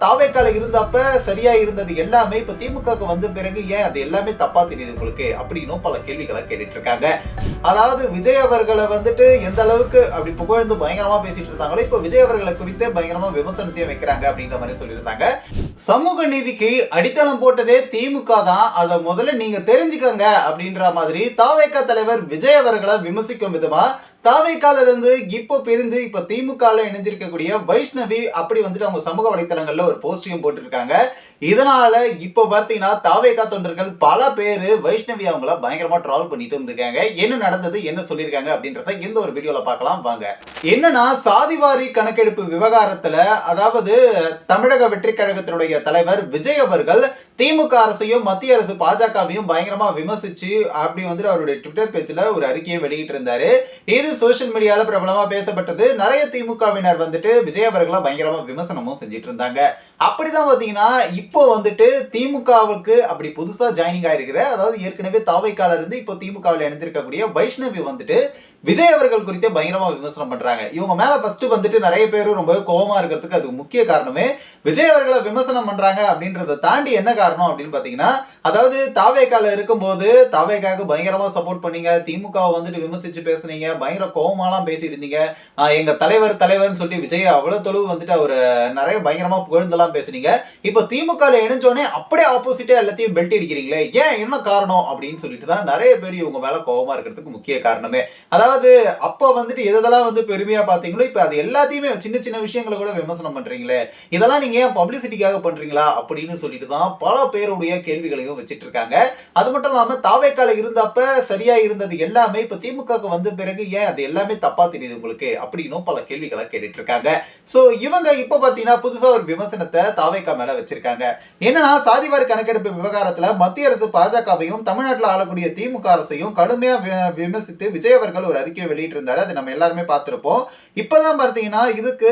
தாவேக்கால இருந்தப்ப சரியா இருந்தது எல்லாமே இப்ப திமுகவுக்கு வந்த பிறகு ஏன் அது எல்லாமே தப்பா தெரியுது உங்களுக்கு? அப்படின்னும் பல கேள்விகளை கேட்டுட்டு இருக்காங்க அதாவது விஜய் அவர்களை வந்துட்டு எந்த அளவுக்கு அப்படி புகழ்ந்து பயங்கரமா பேசிட்டு இருந்தாங்களோ இப்ப விஜய் அவர்களை குறித்து பயங்கரமா விமர்சனத்தையும் வைக்கிறாங்க அப்படின்ற மாதிரி சொல்லியிருந்தாங்க. சமூக நீதிக்கு அடித்தளம் போட்டதே திமுக தான். அதை முதல்ல நீங்க தெரிஞ்சுக்கங்க அப்படின்ற மாதிரி தாவேக்கா தலைவர் விஜய் அவர்களை விமர்சிக்கும் விதமா தாவேக்காலிருந்து இப்போ பிரிந்து இப்போ திமுகவில் இணைஞ்சிருக்கக்கூடிய வைஷ்ணவி அப்படி வந்துட்டு அவங்க சமூக வலைத்தளங்களில் ஒரு போஸ்டையும் போட்டிருக்காங்க. இதனால இப்போ பார்த்தீங்கன்னா தாவேக்கா தொண்டர்கள் பல பேர் வைஷ்ணவி அவங்கள பயங்கரமாக ட்ரால் பண்ணிட்டு இருந்திருக்காங்க என்ன நடந்தது என்ன சொல்லியிருக்காங்க அப்படின்றத இந்த ஒரு வீடியோவில் பார்க்கலாம். வாங்க. என்னன்னா சாதிவாரி கணக்கெடுப்பு விவகாரத்தில் அதாவது தமிழக வெற்றி கழகத்தினுடைய தலைவர் விஜய் அவர்கள் திமுக அரசையும் மத்திய அரசு பாஜகவையும் பயங்கரமா விமர்சிச்சு அப்படி வந்துட்டு அவருடைய ட்விட்டர் பேஜ்ல ஒரு அறிக்கையை வெளியிட்டு இருந்தாரு. இது சோஷியல் மீடியால பிரபலமா பேசப்பட்டது. நிறைய திமுகவினர் வந்துட்டு விஜய் அவர்களை பயங்கரமா விமர்சனமும் செஞ்சிட்டு இருந்தாங்க. அப்படிதான் பாத்தீங்கன்னா இப்போ வந்துட்டு திமுகவுக்கு அப்படி புதுசா ஜாயினிங் ஆயிருக்கிற அதாவது ஏற்கனவே தாவைக்கால இருந்து இப்போ திமுகவில் இணைஞ்சிருக்கக்கூடிய வைஷ்ணவி வந்துட்டு விஜய் அவர்கள் குறித்து பயங்கரமா விமர்சனம் பண்றாங்க. இவங்க மேல ஃபர்ஸ்ட் வந்துட்டு நிறைய பேரும் ரொம்ப கோபமா இருக்கிறதுக்கு அதுக்கு முக்கிய காரணமே விஜய் அவர்களை விமர்சனம் பண்றாங்க அப்படின்றத தாண்டி என்ன காரணம் அப்படின்னு பார்த்தீங்கன்னா அதாவது தாவேக்கால இருக்கும்போது தாவேக்காவுக்கு பயங்கரமா சப்போர்ட் பண்ணீங்க. திமுகவை வந்துட்டு விமர்சிச்சு பேசுனீங்க. பயங்கர கோபமாலாம் பேசியிருந்தீங்க. எங்கள் எங்க தலைவர் தலைவர்னு சொல்லி விஜய் அவ்வளவு தொழுவு வந்துட்டு அவர் நிறைய பயங்கரமா புகழ்ந்தெல்லாம் பேசுனீங்க. இப்போ திமுகவில் இணைஞ்சோடனே அப்படியே ஆப்போசிட்டா எல்லாத்தையும் பெல்ட் அடிக்கிறீங்களே. ஏன் என்ன காரணம் அப்படின்னு சொல்லிட்டு தான் நிறைய பேர் இவங்க மேல கோவமா இருக்கிறதுக்கு முக்கிய காரணமே. அதாவது அப்போ வந்துட்டு எதெல்லாம் வந்து பெருமையா பார்த்தீங்களோ இப்போ அது எல்லாத்தையுமே சின்ன சின்ன விஷயங்களை கூட விமர்சனம் பண்றீங்களே. இதெல்லாம் நீங்க ஏன் பப்ளிசிட்டிக்காக பண்றீங்களா அப்படின்னு சொல்லிட்டு தான் பல பேருடைய கேள்விகளையும் வச்சுட்டு இருக்காங்க அது மட்டும் இல்லாம தாவேக்கால இருந்தப்ப சரியா இருந்தது எல்லாமே இப்ப திமுகவுக்கு வந்த பிறகு ஏன் அது எல்லாமே தப்பா தெரியுது உங்களுக்கு? அப்படின்னும் பல கேள்விகளை கேட்டுட்டு இருக்காங்க சோ இவங்க இப்ப பாத்தீங்கன்னா புதுசா ஒரு விமர்சனத்தை தாவேக்கா மேல வச்சிருக்காங்க. என்னன்னா சாதிவாரி கணக்கெடுப்பு விவகாரத்துல மத்திய அரசு பாஜகவையும் தமிழ்நாட்டில் ஆளக்கூடிய திமுக அரசையும் கடுமையா வி- விமர்சித்து விஜய் அவர்கள் ஒரு அறிக்கையை வெளியிட்டிருந்தாரு. அது நம்ம எல்லாருமே பார்த்திருப்போம். இப்பதான் பார்த்தீங்கன்னா இதுக்கு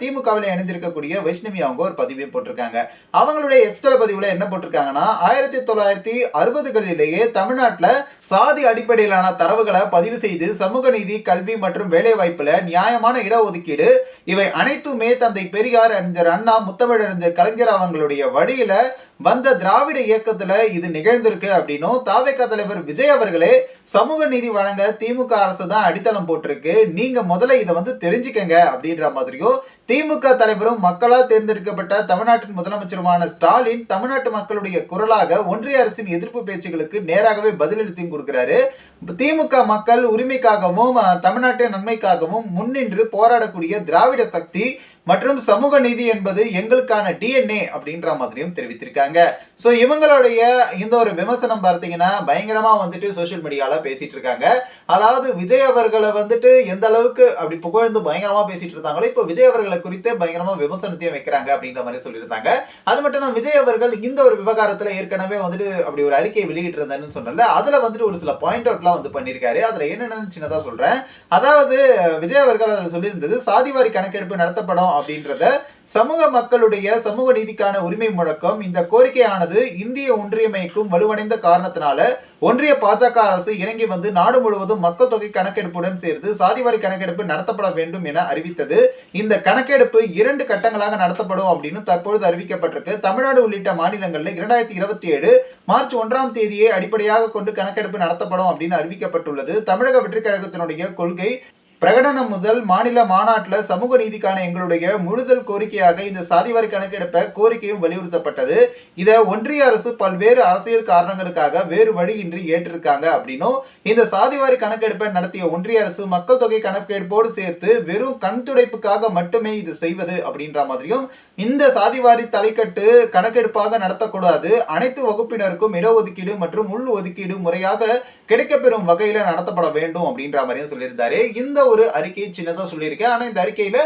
திமுகவில் இணைஞ்சிருக்கக்கூடிய வைஷ்ணவி அவங்க ஒரு பதிவையும் போட்டிருக்காங்க. அவங்களுடைய எக்ஸ்தல பதிவுல என்ன போட்டிருக்காங்கன்னா ஆயிரத்தி தொள்ளாயிரத்தி அறுபதுகளிலேயே தமிழ்நாட்டுல சாதி அடிப்படையிலான தரவுகளை பதிவு செய்து சமூக நீதி கல்வி மற்றும் வேலை வாய்ப்புல நியாயமான இடஒதுக்கீடு இவை அனைத்துமே தந்தை பெரியார் அறிஞர் அண்ணா முத்தமிழறிஞர் கலைஞர் அவங்களுடைய வழியில வந்த திராவிட இயக்கத்துல இது நிகழ்ந்திருக்கு அப்படின்னும் தாவேக்கா தலைவர் விஜய் அவர்களே சமூக நீதி வழங்க திமுக அரசு தான் அடித்தளம் போட்டிருக்கு. நீங்க முதல்ல இதை வந்து தெரிஞ்சுக்கங்க அப்படின்ற மாதிரியும் திமுக தலைவரும் மக்களால் தேர்ந்தெடுக்கப்பட்ட தமிழ்நாட்டின் முதலமைச்சருமான ஸ்டாலின் தமிழ்நாட்டு மக்களுடைய குரலாக ஒன்றிய அரசின் எதிர்ப்பு பேச்சுகளுக்கு நேராகவே பதிலளித்தும் கொடுக்கிறாரு. திமுக மக்கள் உரிமைக்காகவும் தமிழ்நாட்டின் நன்மைக்காகவும் முன்னின்று போராடக்கூடிய திராவிட சக்தி மற்றும் சமூக நீதி என்பது எங்களுக்கான டிஎன்ஏ அப்படின்ற மாதிரியும் தெரிவித்திருக்காங்க. ஸோ இவங்களுடைய இந்த ஒரு விமர்சனம் பார்த்தீங்கன்னா பயங்கரமா வந்துட்டு சோஷியல் மீடியால பேசிட்டு இருக்காங்க. அதாவது விஜய் அவர்களை வந்துட்டு எந்த அளவுக்கு அப்படி புகழ்ந்து பயங்கரமா பேசிட்டு இருந்தாங்களோ இப்போ விஜய் அவர்களை குறித்து பயங்கரமா விமர்சனத்தையும் வைக்கிறாங்க அப்படின்ற மாதிரி சொல்லியிருந்தாங்க. அது மட்டும் நான் விஜய் அவர்கள் இந்த ஒரு விவகாரத்துல ஏற்கனவே வந்துட்டு அப்படி ஒரு அறிக்கையை வெளியிட்டு இருந்தாருன்னு சொன்னல அதுல வந்துட்டு ஒரு சில பாயிண்ட் அவுட்லாம் வந்து பண்ணியிருக்காரு. அதுல என்னென்னு சின்னதா சொல்றேன். அதாவது விஜய் அவர்கள் அதில் சொல்லியிருந்தது சாதிவாரி கணக்கெடுப்பு நடத்தப்படும் அப்படின்றத சமூக மக்களுடைய சமூக நீதிக்கான உரிமை முழக்கம் இந்த கோரிக்கையானது இந்திய ஒன்றியமைக்கும் வலுவடைந்த காரணத்தினால ஒன்றிய பாஜக அரசு இறங்கி வந்து நாடு முழுவதும் மக்கள் தொகை கணக்கெடுப்புடன் சேர்த்து சாதிவாரி கணக்கெடுப்பு நடத்தப்பட வேண்டும் என அறிவித்தது. இந்த கணக்கெடுப்பு இரண்டு கட்டங்களாக நடத்தப்படும் அப்படின்னு தற்பொழுது அறிவிக்கப்பட்டிருக்கு. தமிழ்நாடு உள்ளிட்ட மாநிலங்களில் இரண்டாயிரத்தி இருபத்தி ஏழு மார்ச் ஒன்றாம் தேதியை அடிப்படையாக கொண்டு கணக்கெடுப்பு நடத்தப்படும் அப்படின்னு அறிவிக்கப்பட்டுள்ளது. தமிழக வெற்றிக் கழகத்தினுடைய கொள்கை பிரகடனம் முதல் மாநில மாநாட்டில் சமூக நீதிக்கான எங்களுடைய முழுதல் கோரிக்கையாக இந்த சாதிவாரி கணக்கெடுப்ப கோரிக்கையும் வலியுறுத்தப்பட்டது. இதை ஒன்றிய அரசு பல்வேறு அரசியல் காரணங்களுக்காக வேறு வழியின்றி ஏற்றிருக்காங்க அப்படின்னும் இந்த சாதிவாரி கணக்கெடுப்பை நடத்திய ஒன்றிய அரசு மக்கள் தொகை கணக்கெடுப்போடு சேர்த்து வெறும் கண் துடைப்புக்காக மட்டுமே இது செய்வது அப்படின்ற மாதிரியும் இந்த சாதிவாரி தலைக்கட்டு கணக்கெடுப்பாக நடத்தக்கூடாது. அனைத்து வகுப்பினருக்கும் இடஒதுக்கீடு மற்றும் உள் ஒதுக்கீடு முறையாக கிடைக்கப்பெறும் வகையில் நடத்தப்பட வேண்டும் அப்படின்ற மாதிரியும் சொல்லியிருந்தாரு. இந்த ஒரு அறிக்கையை சின்னதா சொல்லியிருக்கேன். ஆனா இந்த அறிக்கையில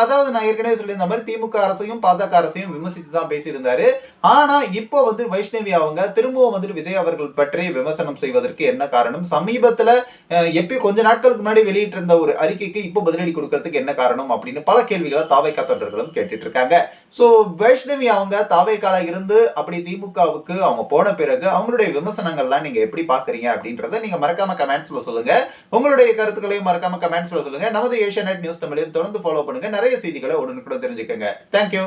அதாவது நான் ஏற்கனவே சொல்லியிருந்த மாதிரி திமுக அரசையும் பாஜக அரசையும் விமர்சித்து தான் பேசியிருந்தாரு. ஆனா இப்போ வந்து வைஷ்ணவி அவங்க திரும்பவும் வந்துட்டு விஜய் அவர்கள் பற்றி விமர்சனம் செய்வதற்கு என்ன காரணம்? சமீபத்துல அஹ், கொஞ்ச நாட்களுக்கு முன்னாடி வெளியிட்டிருந்த ஒரு அறிக்கைக்கு இப்போ பதிலடி கொடுக்கறதுக்கு என்ன காரணம் அப்படின்னு பல கேள்விகளை தாவைக்கா தொண்டர்களும் கேட்டுட்டு இருக்காங்க சோ வைஷ்ணவி அவங்க தாவைக்கால இருந்து அப்படி திமுகவுக்கு அவங்க போன பிறகு அவங்களுடைய விமர்சனங்கள்லாம் நீங்க எப்படி பாக்குறீங்க அப்படின்றத நீங்க மறக்காம கமெண்ட்ஸ்ல சொல்லுங்க. உங்களுடைய கருத்துக்களையும் மறக்காம கமெண்ட்ஸ்ல சொல்லுங்க. நமது ஏஷியா நியூஸ் தமிழையும் தொடர்ந்து ஃபாலோ பண்ணுங்க. நிறைய செய்திகளை உடனுக்குடன் தெரிஞ்சுக்கங்க. தேங்க்யூ